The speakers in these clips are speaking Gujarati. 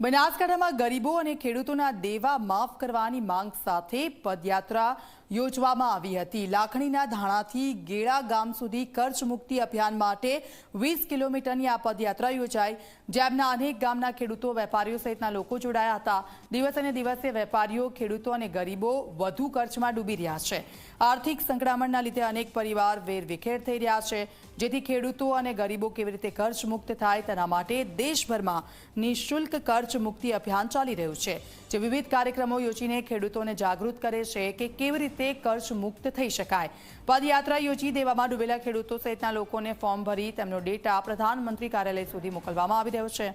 બનાસકાંઠામાં ગરીબો અને ખેડૂતોના દેવા માફ કરવાની માંગ સાથે પદયાત્રા યોજવામાં આવી હતી. લાખણીના ધાણાથી ગેળા ગામ સુધી કર્જ મુક્તિ અભિયાન માટે વીસ કિલોમીટરની આ પદયાત્રા યોજાઈ. જેમના અનેક ગામના ખેડૂતો, વેપારીઓ સહિતના લોકો જોડાયા હતા. દિવસે ને દિવસે વેપારીઓ, ખેડૂતો અને ગરીબો વધુ કર્જમાં ડૂબી રહ્યા છે. આર્થિક સંકળામણના લીધે અનેક પરિવાર વેરવિખેર થઈ રહ્યા છે. જેથી ખેડૂતો અને ગરીબો કેવી રીતે કર્જ મુક્ત થાય તેના માટે દેશભરમાં નિઃશુલ્ક કર્જ મુક્તિ અભિયાન ચાલી રહ્યું છે, જે વિવિધ કાર્યક્રમો યોજીને ખેડૂતોને જાગૃત કરે છે કે કેવી રીતે ખર્ચ મુક્ત થઈ શકાય. પદયાત્રા યોજી દેવામાં ડૂબેલા ખેડૂતો સહિતના લોકોને ફોર્મ ભરી તેમનો ડેટા પ્રધાનમંત્રી કાર્યાલય સુધી મોકલવામાં આવી રહ્યો છે.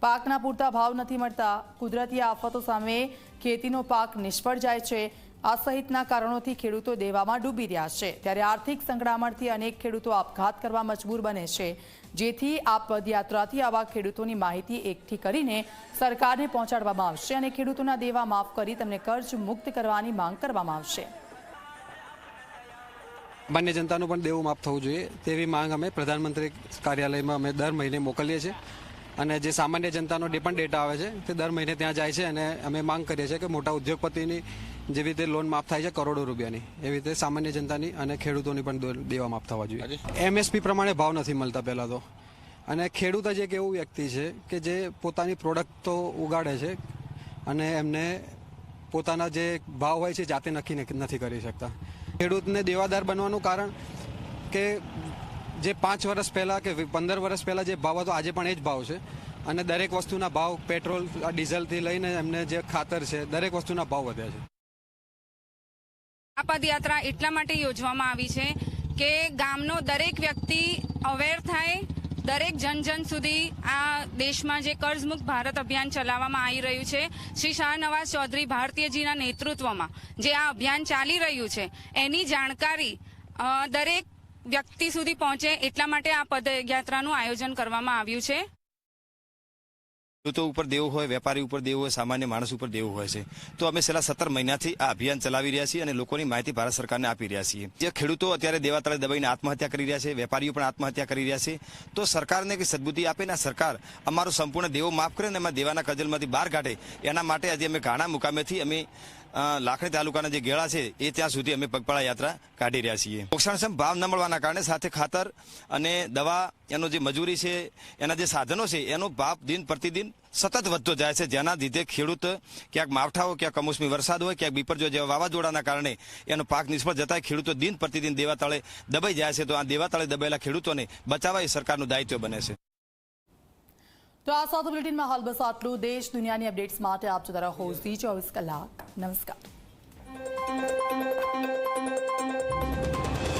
પાકના પૂરતા ભાવ નથી મળતા, કુદરતી આફતો સામે ખેતીનો પાક નિષ્ફળ જાય છે. આ સહિતના કારણોથી ખેડૂતો દેવામાં ડૂબી રહ્યા છે. ત્યારે આર્થિક સંકળામણથી અનેક ખેડૂતો આપઘાત કરવા મજબૂર બને છે. જેથી આ પદયાત્રાથી આવા ખેડૂતોની માહિતી એકઠી કરીને સરકારને પહોંચાડવામાં આવશે અને ખેડૂતોના દેવા માફ કરી તેમને કર્જ મુક્ત કરવાની માંગ કરવામાં આવશે. બંને જનતાનું પણ દેવું માફ થવું જોઈએ. તેવી માંગ અમે પ્રધાનમંત્રી કાર્યાલયમાં અમે દર મહિને મોકલીએ છીએ. અને જે સામાન્ય જનતાનો ડે પણ ડેટા આવે છે તે દર મહિને ત્યાં જાય છે અને અમે માંગ કરીએ છીએ કે મોટા ઉદ્યોગપતિની જેવી રીતે લોન માફ થાય છે કરોડો રૂપિયાની એવી રીતે સામાન્ય જનતાની અને ખેડૂતોની પણ દેવા માફ થવા જોઈએ. એમએસપી પ્રમાણે ભાવ નથી મળતા પહેલાં તો. અને ખેડૂત જ એક એવું વ્યક્તિ છે કે જે પોતાની પ્રોડક્ટ તો ઉગાડે છે અને એમને પોતાના જે ભાવ હોય છે જાતે નક્કી નક્કી નથી કરી શકતા. ખેડૂતને દેવાદાર બનવાનું કારણ કે જે પાંચ વર્ષ પહેલા કે પંદર વર્ષ પહેલા જે ભાવ હતો, આજે પણ એ જ ભાવ છે. અને દરેક વસ્તુના ભાવ, પેટ્રોલ ડીઝલથી લઈને એમને જે ખાતર છે, દરેક વસ્તુના ભાવ વધ્યા છે. આ પદયાત્રા એટલા માટે યોજવામાં આવી છે કે ગામનો દરેક વ્યક્તિ અવેર થાય, દરેક જન જન સુધી આ દેશમાં જે કર્જમુક્ત ભારત અભિયાન ચલાવવામાં આવી રહ્યું છે, શ્રી શાહનવાઝ ચૌધરી ભારતીયજીના નેતૃત્વમાં જે આ અભિયાન ચાલી રહ્યું છે, એની જાણકારી દરેક વ્યક્તિ સુધી પહોંચે એટલા માટે આ પદયાત્રાનું આયોજન કરવામાં આવ્યું છે. ખેડૂતો ઉપર દેવું હોય, વેપારી ઉપર દેવું હોય, સામાન્ય માણસ ઉપર દેવું હોય છે. તો અમે છેલ્લા સત્તર મહિનાથી આ અભિયાન ચલાવી રહ્યા છીએ અને લોકોની માહિતી ભારત સરકારને આપી રહ્યા છીએ. જે ખેડૂતો અત્યારે દેવા તળે દબાઈને આત્મહત્યા કરી રહ્યા છે, વેપારીઓ પણ આત્મહત્યા કરી રહ્યા છે. તો સરકારને કંઈ સદબુદ્ધિ આપે ને સરકાર અમારો સંપૂર્ણ દેવો માફ કરે ને એમાં દેવાના કજલમાંથી બહાર કાઢે, એના માટે આજે અમે ઘાણા મુકામેથી અમે લાખણી તાલુકાના જે ગેળા છે એ ત્યાં સુધી અમે પગપાળા યાત્રા કાઢી રહ્યા છીએ. પોક્ષણક્ષમ ભાવ ન મળવાના કારણે સાથે ખાતર અને દવા, એનો જે મજૂરી છે, એના જે સાધનો છે, એનો ભાવ દિન પ્રતિદિન સતત વધતો જાય છે. જેના લીધે ખેડૂત ક્યાંક માવઠા ક્યાંક કમોસમી વરસાદ હોય, ક્યાંક બીપરજો જેવા વાવાઝોડાના કારણે એનો પાક નિષ્ફળ જતા ખેડૂતો દિન પ્રતિદિન દેવાતાળે દબાઈ જાય છે. તો આ દેવાતાળે દબાયેલા ખેડૂતોને બચાવવા એ સરકારનું દાયિત્વ બને છે. તો આ સાથે બુલેટિનમાં હાલ બસ આટલું. દેશ દુનિયાની અપડેટ્સ માટે આપ જોતા રહો ચોવીસ કલાક. નમસ્કાર.